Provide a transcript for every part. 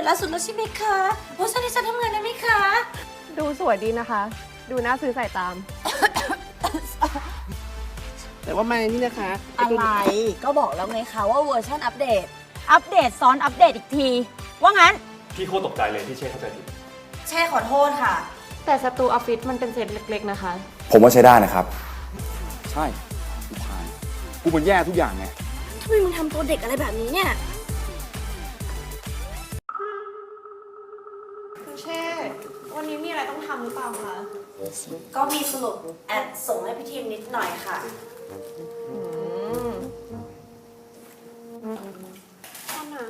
ตล่าสุดแล้วใช่ไหมคะเวอร์ชันที่ฉันทำงานได้ไหมคะดูสวยดีนะคะ ดูน่าซื้อใส่ตาม แต่ว่ามานี่นะคะอะไรก็บอกแล้วไงคะว่าเวอร์ชันอัปเดต อัปเดตซ้อนอัปเดตอีกที ว่างั้น พี่โคตรตกใจเลยที่เช่เข้าใจผิด แช่ขอโทษค่ะ แต่สตูออฟฟิศมันเป็นเซตเล็กๆนะคะ ผมว่าใช้ได้นะครับ ใช่กูผ่านกูมันแย่ทุกอย่างไงทำไมมึงทำตัวเด็กอะไรแบบนี้เนี่ย ทำหรือเปล่าคะ ก็มีสรุปแอดส่งให้พี่ทีมนิดหน่อยค่ะเอานะ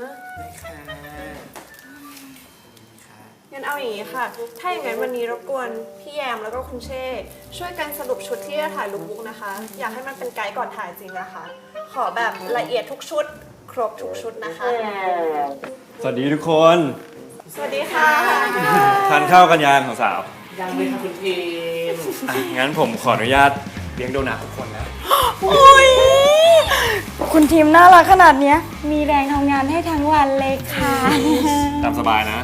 งั้นเอาอย่างนี้ค่ะ ถ้าอย่างนั้นวันนี้รบกวนพี่แยมแล้วก็คุณเช่ ช่วยกันสรุปชุดที่จะถ่ายลุคบุ๊กนะคะ อยากให้มันเป็นไกด์ก่อนถ่ายจริงนะคะ ขอแบบละเอียดทุกชุด ครบทุกชุดนะคะ สวัสดีทุกคน สวัสดีค่ะ ทานข้าวกันยังของสาวยังเลยค่ะคุณทีมอะงั้นผมขออนุญาตเลี้ยงโดนัททุกคนนะคุณทีมน่ารักขนาดเนี้ย มีแรงทำงานให้ทั้งวันเลยค่ะ ตามสบายนะ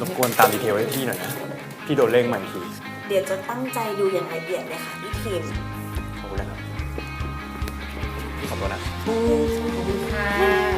รบกวนตามดีเทลให้พี่หน่อยนะ พี่โดนเร่งมาอีกทีเดี๋ยวจะตั้งใจดูอย่างละเอียดเลยค่ะพี่ทีมขอบคุณนะครับพี่ขอตัวนะ ขอ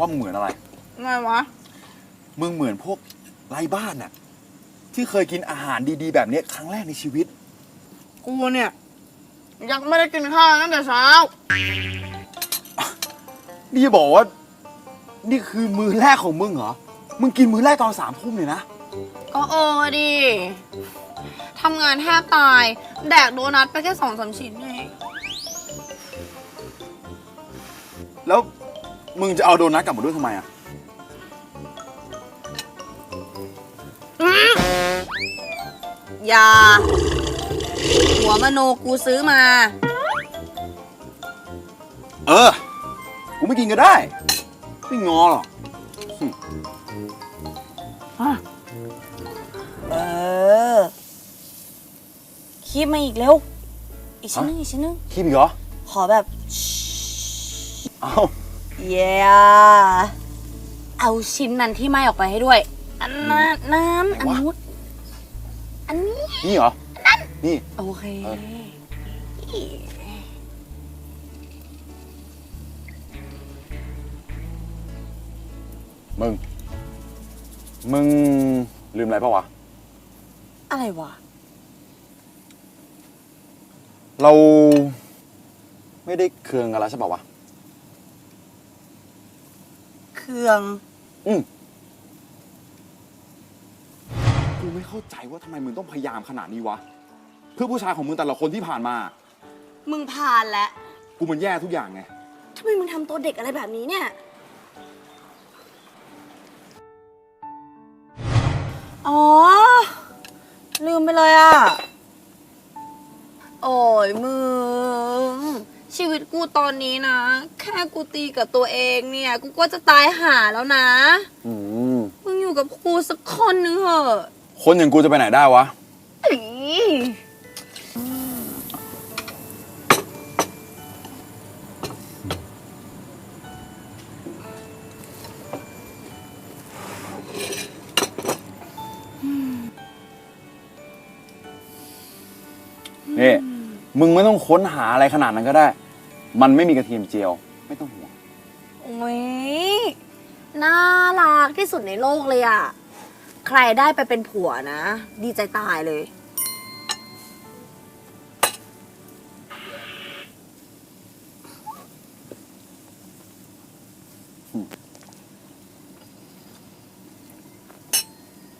ว่ามึงเหมือนอะไร ไงวะ มึงเหมือนพวกไร้บ้านน่ะ ที่เคยกินอาหารดีๆ แบบเนี้ยครั้งแรกในชีวิต กูเนี่ย ยังไม่ได้กินข้าวตั้งแต่เช้า นี่จะบอกว่า นี่คือมือแรกของมึงเหรอ มึงกินมือแรกตอนสามทุ่มเลยนะ ก็เออดิทำงานแทบตาย แดกโดนัทไปแค่สองสามชิ้นเองแล้ว มึงจะเอาโดนัทกลับมาด้วยทำไมอะ อย่า หัวมโนกูซื้อมา เออ กูไม่กินก็ได้ ไม่งอหรอกเออ คีบมาอีกเร็ว อีกชิ้นหนึงอีกชิ้นหนึงคิดอีกเหรอ ขอแบบ เอา เย้เอาชิ้นนั้นที่ไหม้ออกไปให้ด้วย อันนั้นน้ำอันนู้นอันนี้นี่เหรอ นี่ โอเค เออ มึง มึงลืมอะไรปะวะ อะไรวะ เราไม่ได้เคืองกันแล้วใช่ปะวะ เครื่อง อืมกูไม่เข้าใจว่าทำไมมึงต้องพยายามขนาดนี้วะ เพื่อผู้ชายของมึงแต่ละคนที่ผ่านมา มึงผ่านแล้วกูมันแย่ทุกอย่างไง ทำไมมึงทำตัวเด็กอะไรแบบนี้เนี่ย อ๋อ ลืมไปเลยอะ โอ้ยมึง ชีวิตกูตอนนี้นะ แค่กูตีกับตัวเองเนี่ย กูก็จะตายหาแล้วนะอืมมึงอยู่กับกูสักคนนึงเหอะคนอย่างกูจะไปไหนได้วะ อี๋นี่ มึงไม่ต้อง ค้นหาอะไรขนาดนั้นก็ได้ มันไม่มีกระเทียมเจียว ไม่ต้องห่วงโอ้ยน่ารักที่สุดในโลกเลยอะใครได้ไปเป็นผัวนะ ดีใจตายเลย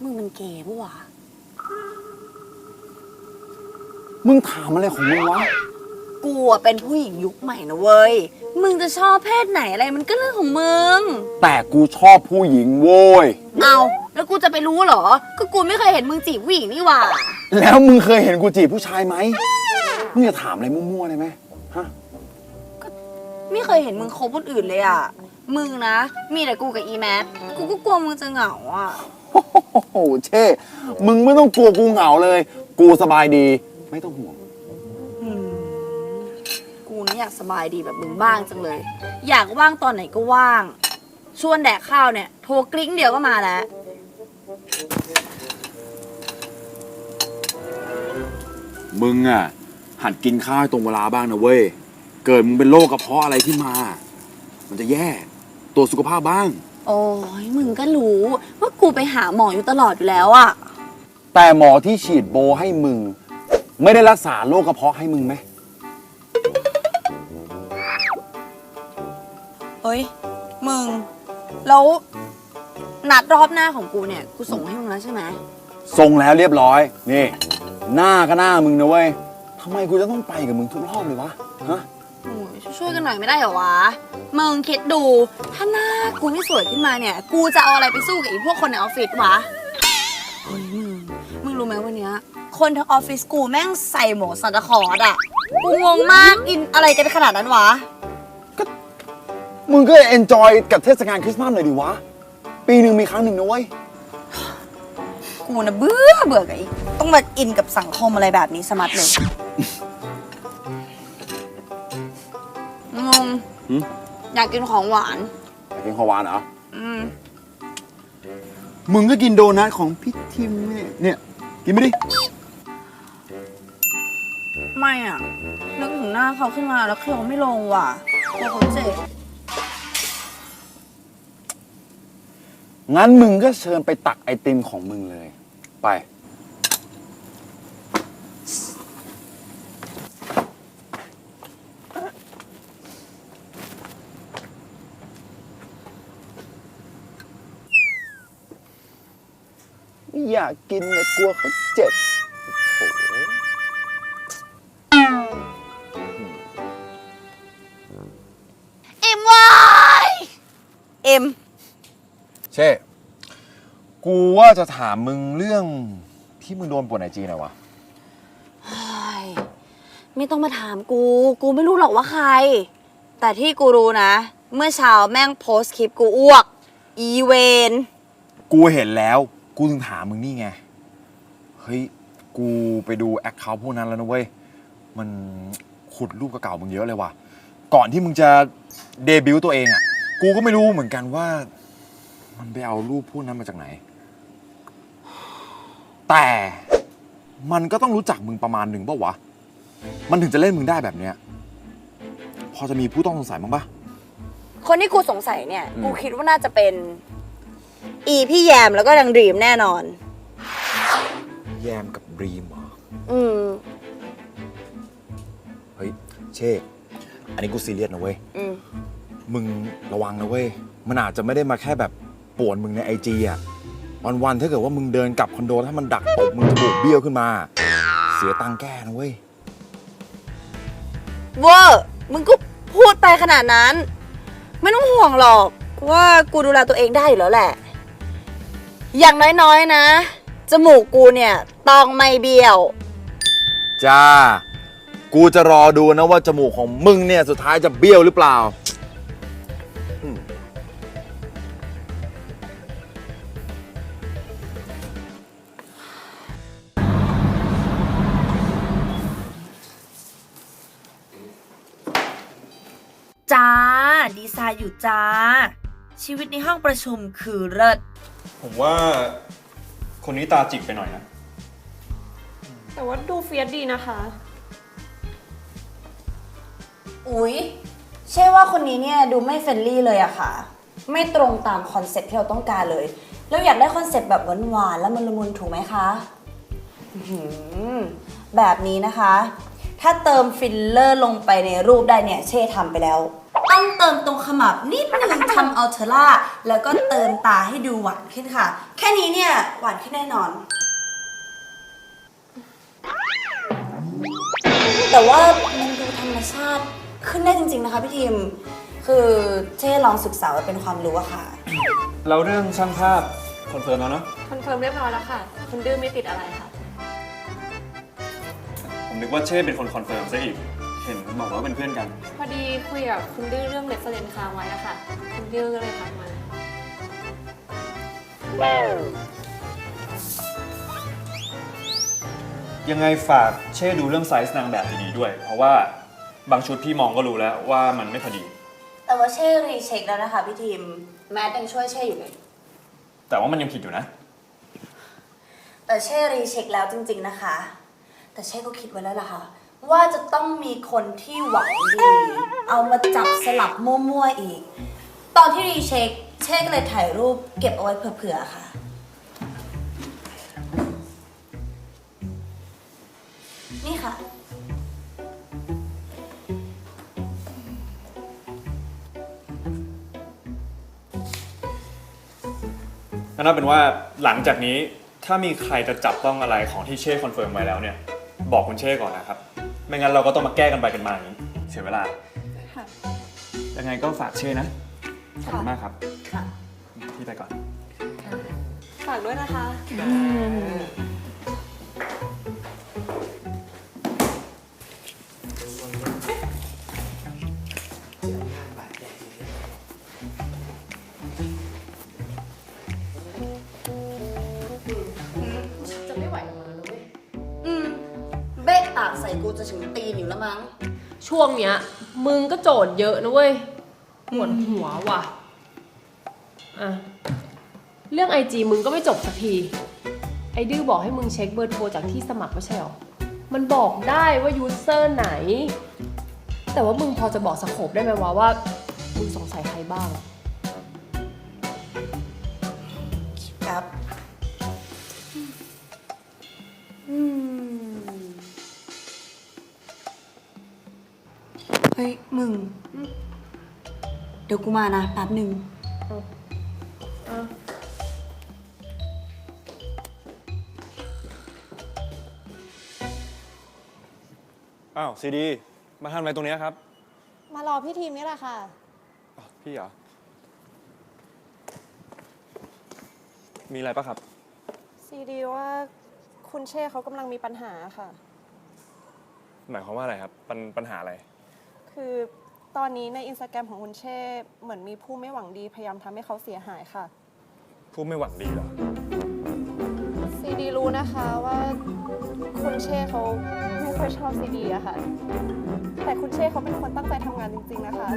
มึงมันเกย์ปะวะ มึงถามอะไรของมึงวะ กูอะเป็นผู้หญิงยุคใหม่นะเว้ย มึงจะชอบเพศไหนอะไรมันก็เรื่องของมึง แต่กูชอบผู้หญิงโว้ย เอาแล้วกูจะไปรู้เหรอ ก็กูไม่เคยเห็นมึงจีบผู้หญิงนี่หว่า แล้วมึงเคยเห็นกูจีบผู้ชายไหมมึงจะถามอะไรมั่วๆเลยไหมฮะ ไม่เคยเห็นมึงคบคนอื่นเลยอะ มึงนะ มีแต่กูกับอีแมทกูก็กลัวมึงจะเหงาอะ โอ้โหเช่ มึงไม่ต้องกลัวกูเหงาเลย กูสบายดี ไม่ต้องห่วงกูนี่ อยากสบายดีแบบมึงบ้างจังเลย อยากว่างตอนไหนก็ว่าง ชวนแดกข้าวเนี่ย โทรกริ้งเดียวก็มาแล้ว มึงอะ หัดกินข้าวให้ตรงเวลาบ้างนะเว้ย เกิดมึงเป็นโรคกระเพาะอะไรขึ้นมา มันจะแย่ตัวจสุขภาพบ้าง โอ้ยมึงก็รู้ ว่ากูไปหาหมออยู่ตลอดอยู่แล้วอะแต่หมอที่ฉีดโบให้มึง ไม่ได้รักษาโรคกระเพาะให้มึงไหม เฮ้ย มึง แล้วนัดรอบหน้าของกูเนี่ย กูส่งให้มึงแล้วใช่ไหมทรงแล้วเรียบร้อย นี่ หน้าก็หน้ามึงนะเว้ยทำไมกูจะต้องไปกับมึงทุกรอบเลยวะฮะโอ้ยช่วยๆกันหน่อยไม่ได้เหรอวะ มึงคิดดู ถ้าหน้ากูไม่สวยขึ้นมาเนี่ย กูจะเอาอะไรไปสู้กับไอีพวกคนในออฟฟิศวะ เฮ้ยมึง มึงรู้ไหมวันเนี้ยคนทั้งออฟฟิศกูแม่งใส่หมวกซานตาคลอร์ดอะกูงงมากอินอะไรกันขนาดนั้นวะ มึงก็เอนจอยกับเทศกาลคริสต์มาสหน่อยดิวะ ปีหนึ่งมีครั้งหนึ่งนะเว้ย กูนะเบื่อเบื่อกับไอ้ต้องมาอินกับสังคมอะไรแบบนี้สมัดเลยงงหืม อยากกินของหวาน อยากกินของหวานเหรอ อืมมึงก็กินโดนัทของพี่ทิมเนี่ยเนี่ย กินไม่ดิ ไม่อะนึกถึงหน้าเขาขึ้นมาแล้วเคี้ยวไม่ลงว่ะกลัวเขาเจ็บ งั้นมึงก็เชิญไปตักไอติมของมึงเลย ไป ไม่อยากกินเลยกลัวเขาเจ็บโถ่เอ็มวายเอ็ม เช่กูว่าจะถามมึงเรื่องที่มึงโดนปวดไอจีหน่อยวะไม่ต้องมาถามกู กูไม่รู้หรอกว่าใคร แต่ที่กูรู้นะ เมื่อเช้าแม่งโพสต์คลิปกูอ้วก อีเวน กูเห็นแล้ว กูถึงถามมึงนี่ไง เฮ้ย กูไปดูแอคเคาท์พวกนั้นแล้วนะเว้ย มันขุดรูปเก่าๆมึงเยอะเลยว่ะ ก่อนที่มึงจะเดบิวต์ตัวเองอะ กูก็ไม่รู้เหมือนกันว่า มันไปเอารูปพวกนั้นมาจากไหน แต่มันก็ต้องรู้จักมึงประมาณหนึ่งป่าวะ มันถึงจะเล่นมึงได้แบบเนี้ย พอจะมีผู้ต้องสงสัยมั้างปะ คนที่กูสงสัยเนี่ย อืม กูคิดว่าน่าจะเป็น อีพี่แยมแล้วก็ดังดรีมแน่นอน แยมกับรีมเหรอ อืม เฮ้ย เช่ อันนี้กูซีเรียสนะเว้ย อืม มึงระวังนะเว้ย มันอาจจะไม่ได้มาแค่แบบ ป่วนมึงในไอจีอะวันวันๆถ้าเกิดว่ามึงเดินกลับคอนโดถ้ามันดักตบมึงจมูกเบี้ยวขึ้นมา เสียตังค์แก้นะเว้ย เวอร์มึงก็พูดไปขนาดนั้น ไม่ต้องห่วงหรอกว่ากูดูแลตัวเองได้อยู่แล้วแหละ อย่างน้อยๆนะ จมูกกูเนี่ยต้องไม่เบี้ยว จ้า กูจะรอดูนะว่าจมูกของมึงเนี่ยสุดท้ายจะเบี้ยวหรือเปล่า จ้า ดีไซน์อยู่จ้า ชีวิตในห้องประชุมคือเลิศผมว่าคนนี้ตาจิกไปหน่อยนะ แต่ว่าดูเฟียสดีนะคะ อุ๊ย ใช่ว่าคนนี้เนี่ยดูไม่เฟรนลี่เลยอะค่ะ ไม่ตรงตามคอนเซ็ปต์ที่เราต้องการเลย เราอยากได้คอนเซ็ปต์แบบหวานๆและมันละมุนถูกไหมคะอื้อหือแบบนี้นะคะ ถ้าเติมฟิลเลอร์ลงไปในรูปได้เนี่ย เช่ทำไปแล้ว ต้องเติมตรงขมับนิดนึงทำอัลเทอร่าแล้วก็เติมตาให้ดูหวานขึ้นค่ะ แค่นี้เนี่ยหวานขึ้นแน่นอน แต่ว่ามันดูธรรมชาติขึ้นได้จริง ๆ นะคะพี่ทีม คือเจ้ลองศึกษาไว้เป็นความรู้อะค่ะ เราเรื่องช่างภาพคอนเฟิร์มแล้วเนาะ คอนเฟิร์มเรียบร้อยแล้วค่ะ คุณดื้อไม่ติดอะไรค่ะ ผมนึกว่าเช่เป็นคนคอนเฟิร์มซะอีก เห็นบอกว่าเป็นเพื่อนกัน พอดีคุยกับคุณดื้อเรื่องเรฟเฟรนซ์ค้างไว้อะค่ะ คุณดื้อก็เลยทักมา ยังไงฝากเช่ดูเรื่องไซส์นางแบบดีๆด้วย เพราะว่าบางชุดพี่มองก็รู้แล้วว่ามันไม่พอดี แต่ว่าเช่รีเช็คแล้วนะคะพี่ทีม แมทยังช่วยเช่อยู่เลย แต่ว่ามันยังผิดอยู่นะ แต่เช่รีเช็คแล้วจริง ๆนะคะ แต่เช่ก็คิดไว้แล้วล่ะค่ะ ว่าจะต้องมีคนที่หวังดี เอามาจับสลับมั่วๆอีก ตอนที่รีเช็คเช่ก็เลยถ่ายรูปเก็บเอาไว้เผื่อๆค่ะ นี่ค่ะ งั้นเอาเป็นว่าหลังจากนี้ถ้ามีใครจะจับต้องอะไรของที่เช่คอนเฟิร์มไว้แล้วเนี่ย บอกคุณเช่ก่อนนะครับ ไม่งั้นเราก็ต้องมาแก้กันไปกันมาอย่างนี้เสียเวลา ค่ะ ยังไงก็ฝากเช่นะ ขอบคุณมากครับ ค่ะ พี่ไปก่อน ฝากด้วยนะคะจะ จะถึงตีนอยู่แล้วมั้ง ช่วงเนี้ย มึงก็โจทย์เยอะนะเว้ยปวดหัวว่ะ อะ เรื่องไอจีมึงก็ไม่จบสักที ไอดื้อบอกให้มึงเช็คเบอร์โทรจากที่สมัครไม่ใช่หรอ มันบอกได้ว่ายูเซอร์ไหน แต่ว่ามึงพอจะบอกสโคปได้ไหมวะว่า มึงสงสัยใครบ้าง ครับเฮ้ย มึง เดี๋ยวกูมานะแป๊บหนึ่ง อ้าวซีดี มาทำอะไรตรงเนี้ยครับมารอพี่ทีมนี่แหละค่ะ อ้าวพี่เหรอ มีอะไรปะครับ ซีดีว่าคุณเช่เขากำลังมีปัญหาค่ะ หมายความว่าอะไรครับ ปัญปัญหาอะไร คือตอนนี้ในอินสตาแกรมของคุณเช่เหมือนมีผู้ไม่หวังดีพยายามทำให้เขาเสียหายค่ะ ผู้ไม่หวังดีเหรอ ซีดีรู้นะคะว่าคุณเช่เขาไม่ค่อยชอบซีดีอะค่ะ แต่คุณเช่เขาเป็นคนตั้งใจทำงานจริง ๆนะคะ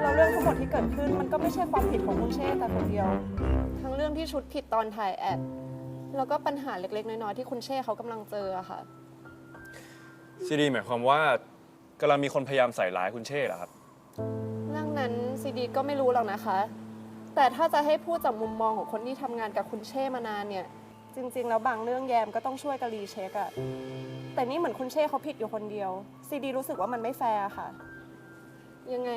แล้วเรื่องทั้งหมดที่เกิดขึ้นมันก็ไม่ใช่ความผิดของคุณเช่แต่คนเดียว ทั้งเรื่องที่ชุดผิดตอนถ่ายแอดแล้วก็ปัญหาเล็กๆ น้อยๆที่คุณเช่เขากำลังเจออะค่ะ ซีดีหมายความว่า กำลังมีคนพยายามใส่ร้ายคุณเช่เหรอครับ เรื่องนั้นซีดีก็ไม่รู้หรอกนะคะ แต่ถ้าจะให้พูดจากมุมมองของคนที่ทำงานกับคุณเช่มานานเนี่ย จริง ๆ แล้วบางเรื่องแยมก็ต้องช่วยกันรีเช็คอะแต่นี่เหมือนคุณเช่เขาผิดอยู่คนเดียว ซีดีรู้สึกว่ามันไม่แฟร์ค่ะ ยังไง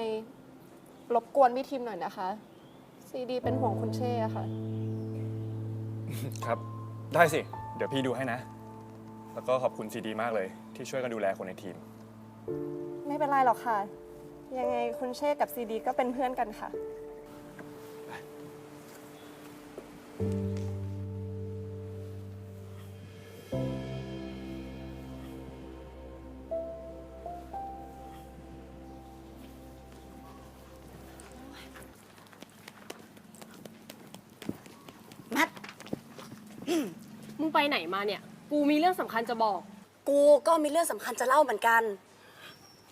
รบกวนพี่ทีมหน่อยนะคะ ซีดีเป็นห่วงคุณเช่อะค่ะ ครับ ได้สิ เดี๋ยวพี่ดูให้นะ แล้วก็ขอบคุณซีดีมากเลย ที่ช่วยกันดูแลคนในทีม ไม่เป็นไรหรอกค่ะ ยังไงคุณเช่กับซีดีก็เป็นเพื่อนกันค่ะ มึงไปไหนมาเนี่ย กูมีเรื่องสำคัญจะบอก กูก็มีเรื่องสำคัญจะเล่าเหมือนกัน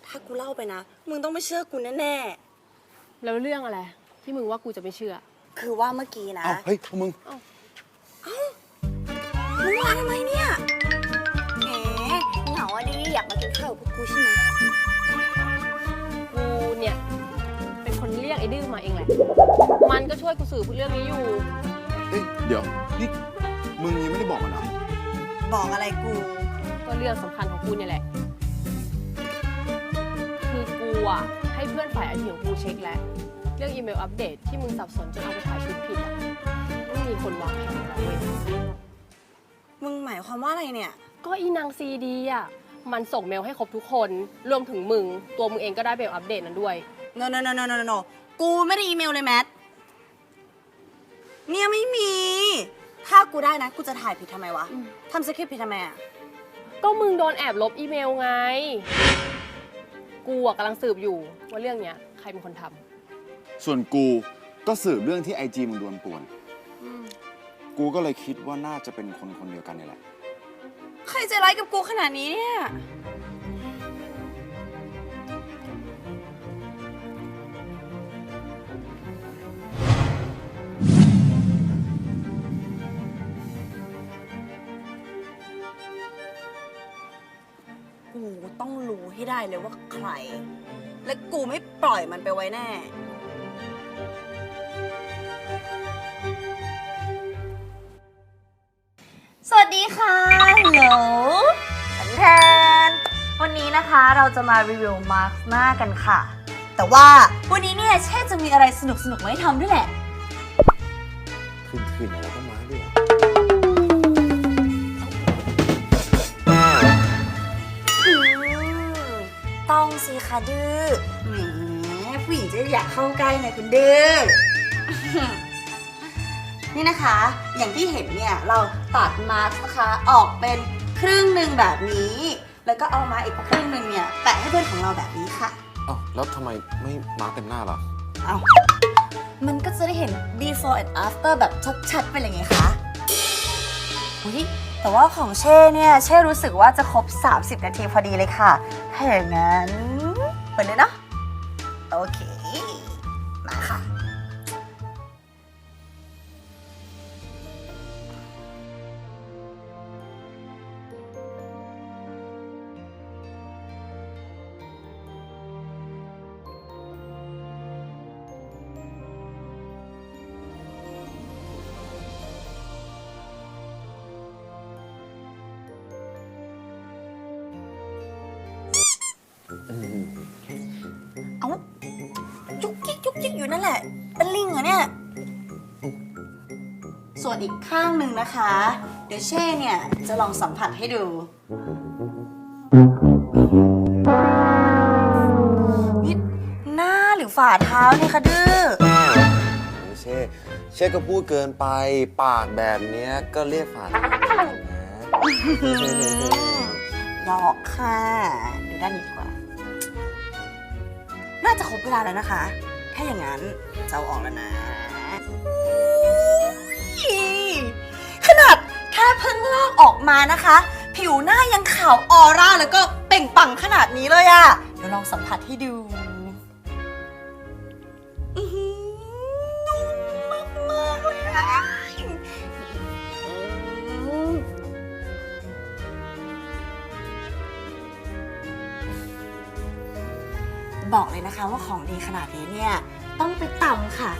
ถ้ากูเล่าไปนะ มึงต้องไม่เชื่อกูแน่แล้วเรื่องอะไร ที่มึงว่ากูจะไม่เชื่อ ๆ คือว่าเมื่อกี้นะ เอ้าเฮ้ยพวกมึง มึงมาทำไมเนี่ยแหมเหงาอะดิอยากมากินข้าวกับพวกกูใช่ไหมกูเนี่ย เป็นคนเรียกไอ้ดื้อมาเองแหละ มันก็ช่วยกูสื่อเรื่องนี้อยู่ เอ้ยเดี๋ยว นี่ มึงยังไม่ได้บอกมันเหรอบอกอะไรกู ก็เรื่องสำคัญของกูเนี่ยแหละคื อกูอะ ให้เพื่อนฝ่ายไอทีของกูเช็คแล้ว เรื่องอีเมลอัปเดตที่มึงสับสนจนเอาไปถ่ายชุดผิดอะไม่มีคนวางแผนแล้วเว้ยมึงหมายความว่าอะไรเนี่ย ก็อีนางซีดีอะ มันส่งเมลให้ครบทุกคน รวมถึงมึง ตัวมึงเองก็ได้เมลอัปเดตนั้นด้วย no no no no no no กูไม่ได้อีเมลเลยแมท เนี่ยไม่มี ถ้ากูได้นะ กูจะถ่ายผิดทำไมวะ ทำสคริปต์ผิดทำไมอะ ก็มึงโดนแอบลบอีเมลไง กูอะกำลังสืบอยู่ว่าเรื่องเนี้ยใครเป็นคนทำส่วนกูก็สืบเรื่องที่ไอจีมึงโดนป่วน กูก็เลยคิดว่าน่าจะเป็นคนคนเดียวกันนี่แหละ ใครใจะร้ายกับกูขนาดนี้เนี่ย กูต้องรู้ให้ได้เลยว่าใคร และกูไม่ปล่อยมันไปไว้แน่ สวัสดีค่ะฮัลโหลแทนวันนี้นะคะเราจะมารีวิวมาร์คหน้ากันค่ะ แต่ว่าวันนี้เนี่ยเช่จะมีอะไรสนุกสนุกๆมาให้ทำด้วยแหละ คืนคืนอะไรก็มาด้วย คะดื้อแหมผู้หญิงจะอยากเข้าใกล้หน่อยคุณดื้อ นี่นะคะ อย่างที่เห็นเนี่ยเราตัดมาร์กนะคะออกเป็นครึ่งหนึ่งแบบนี้ แล้วก็เอามาอีกครึ่งหนึ่งเนี่ยแปะให้เพื่อนของเราแบบนี้ค่ะอ้าวแล้วทำไมไม่มาร์คเต็มหน้าล่ะ เอามันก็จะได้เห็น before and after แบบชัดๆไปเลยไงคะอุ๊ยแต่ว่าของเช่เนี่ย เช่รู้สึกว่าจะครบ 30 นาทีพอดีเลยค่ะถ้าอย่างนั้น เปิ อยู่นั่นแหละ เป็นลิงเหรอเนี่ย ส่วนอีกข้างหนึ่งนะคะ เดี๋ยวเช่เนี่ยจะลองสัมผัสให้ดู นี่หน้าหรือฝ่าเท้าเนี่ยคะดื้อ เช่เช่ก็พูดเกินไปปากแบบเนี้ยก็เรียกฝาดนะหยอกค่ะ ดูด้านนี้ดีกว่า น่าจะครบเวลาแล้วนะคะ ถ้าอย่างนั้นจะอาออกแล้วนะ ขนาดแค่เพิ่งลอกออกมานะคะ ผิวหน้ายังขาวออร่าแล้วก็เปล่งปลั่งขนาดนี้เลยอะเดี๋ยวลองสัมผัสให้ดู ว่าของดีขนาดนี้เนี่ย ต้องไปตำค่ะ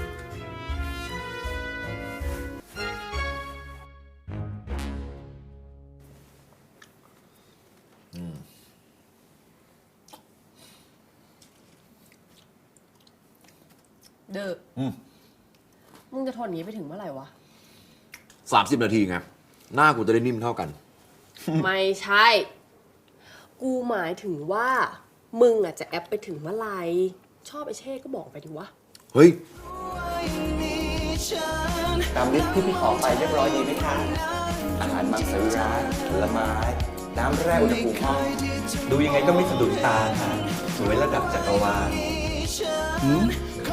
เด้ออม มึงจะทนอย่างนี้ไปถึงเมื่อไหร่วะ สามสิบนาทีไง หน้ากูจะได้นิ่มเท่ากัน ไม่ใช่ กูหมายถึงว่า มึงอะจะแอปไปถึงเมื่อไหร่ชอบไอเช่ก็บอกไปดิวะ เฮ้ย ตามลิสต์ที่พี่ขอไปเรียบร้อยดีไหมคะ อาหารมังสวิรัตผลไม้ น้ำแร่อุณหภูมิห้อง ดูยังไงก็ไม่สะดุดตาค่ะ สวยระดับจักรวาลหืม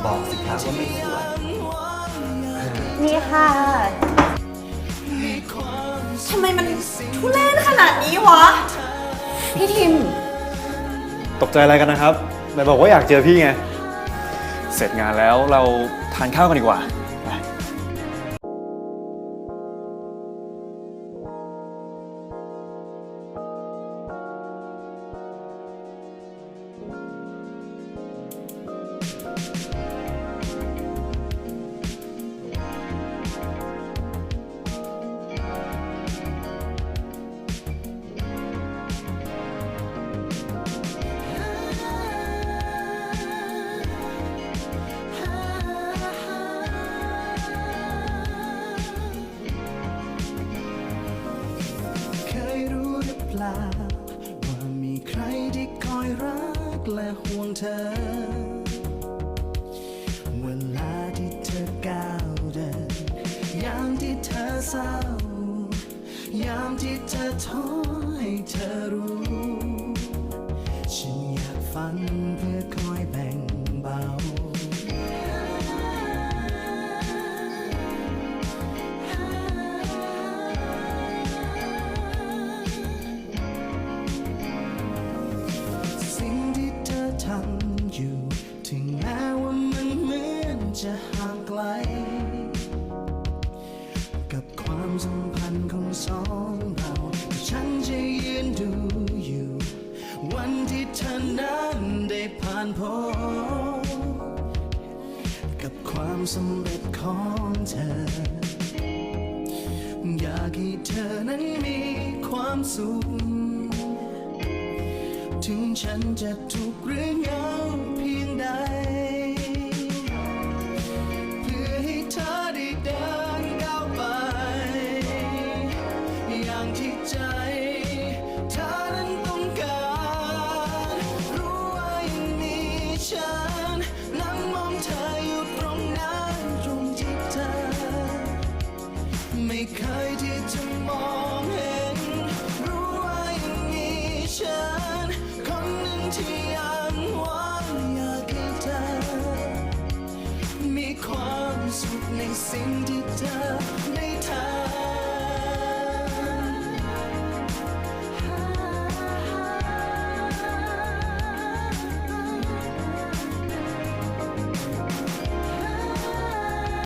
บอกสิคะว่าไม่สวย นี่ค่ะ ทำไมมันทุเรศขนาดนี้วะ พี่ทิม ตกใจอะไรกันนะครับไหนบอกว่าอยากเจอพี่ไง เสร็จงานแล้วเราทานข้าวกันดีกว่า ห่วงเธอ ฉันจะทุกข์หรือยังเพียงใด เพื่อให้เธอได้เดินก้าวไป อย่างที่ใจ